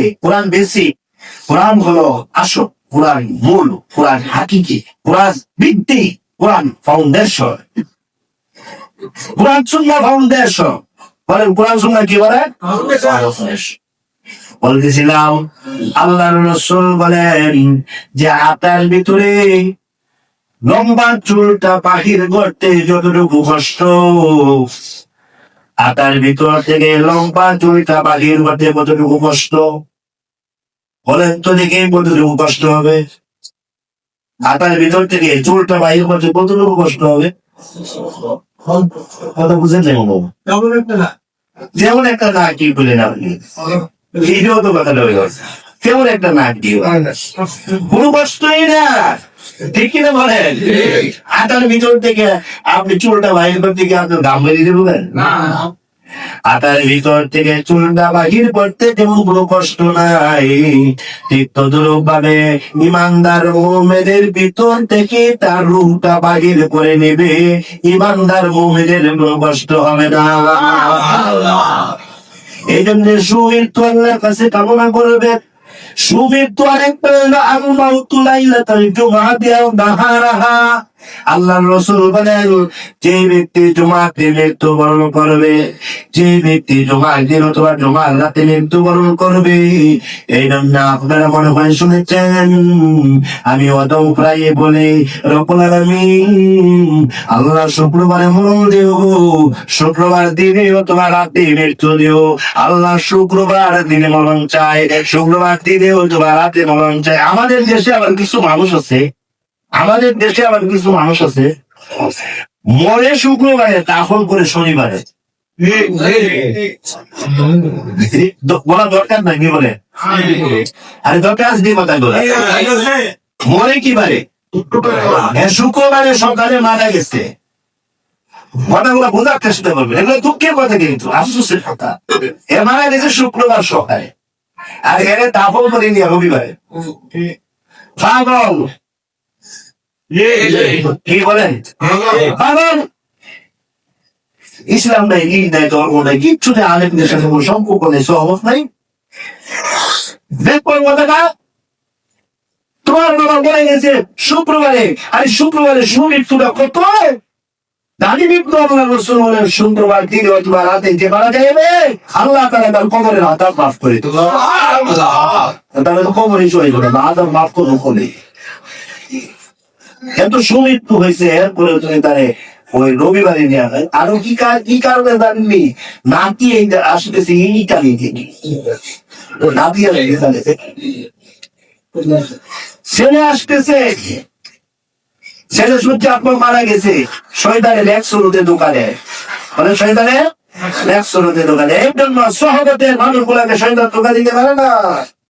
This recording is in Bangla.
বলে কোরআন বেশি। কোরআন হলো আসল কোরআন মূল কোরআন হাকিকি কোরআন ভিত্তি কোরআন ফাউন্ডেশন কোরআন সুন্না ফাউন্ডেশন বলেন কোরআন সুন্না কি বলে? বলতেছিলাম আল্লাহর রসুল বলেন যে আটার ভিতরে লম্বা চুলটা বাহির করতে যতটুকু কষ্ট আটার ভিতর থেকে লম্বা চুলটা বাহির করতে কতটুকু কষ্ট? বলেন তো দেখি কতটুকু কষ্ট হবে। আটার ভিতর থেকে চুলটা বাহির করতে কতটুকু কষ্ট হবে? কথা বুঝেন না বাবু যেমন একটা নাক কি বলে না আপনি? এইটাও তো কথা হয়ে গেছে কেমন একটা নাক দিয়ে কোনো কষ্টই না। ঠিক কিনা বলেন? আটার ভিতর থেকে আপনি চুলটা বাহির করতে গিয়ে আপনার দাম বেরিয়ে দেবেন আটার ভিতর থেকে চুলটা বাহির করতে যেমন কোনো কষ্ট নাই। ঠিক তদরূপ ভাবে ইমানদার মোমেদের ভিতর থেকে তার রুমটা বাহির করে নেবে। ইমানদার মোমেদের কোনো কষ্ট হবে না। এই জন্য সুবৃত্ত আল্লাহর কাছে কামনা করবে। সুবৃত্ত আরেকটা আল্লাহ তুলাইলা তার জমা দেওয়া নাহারাহা আল্লাহ রসুল বলেন যে ব্যক্তি জমাতে মৃত্যুবরণ করবে, যে ব্যক্তি জমা দিন অথবা জমা রাতে মৃত্যুবরণ করবে, এই জন্য আপনারা মনে হয় শুনেছেন, আমি অদম প্রায় বলে রকুল আলামিন, আল্লাহ শুক্রবারে মরণ দেও শুক্রবার দিনে অথবা রাতে মৃত্যু দিও, আল্লাহ শুক্রবার দিনে মরণ চায়, শুক্রবার দিনে অথবা রাতে মরণ চায়। আমাদের দেশে আবার কিছু মানুষ আছে আমাদের দেশে আবার কিছু মানুষ আছে, মরে শুক্রবারে, দাফন করে শনিবারে। বলা দরকার নাই বলে আরে দরকার আছে দিয়ে বলে মরে কি বারে? শুক্রবারে সকালে মারা গেছে। কথাগুলো বোঝার চেষ্টা করবে এগুলো দুঃখের কথা কিন্তু, আফসোসের কথা। এ মারা গেছে শুক্রবার সকালে। আর এর দাফন করে নিয়ে রবিবারে। পাগল! কি বলেন? পাগল ইসলাম নাই লিগ নাই ধর্ম নাই কিচ্ছু নেই আলেমদের সাথে কোনো সম্পর্ক নেই সহমত নাই। কথাটা। তোমার বাবা বলে গেছে শুক্রবারে আরে শুক্রবারে সুমৃত্যুটা কত? দানি মৃত্যু আল্লাহ রসুল বলেন শুক্রবার দিন অথবা রাতে যে মারা যাবে আল্লাহ তারা তার কবরের আদাব মাফ করে তাহলে তো কবরই চলে যাবে না আদাব মাফ করব বলে এত সুমৃত্যু হয়েছে এরপরে তারে ওই রবিবারে নিয়ে আরও কি কি কারণে জানবি নাতি এই আসতেছে ইটালি থেকে। ছেলে আসতেছে। ছেলে আপনার মারা গেছে। শয়তানের এক শুরুতে দোকানে। মানে শয়তানের এক শুরুতে দোকানে। এই জন্য সহগতের মানুষ গুলাকে শয়তান দোকান দিতে পারে না।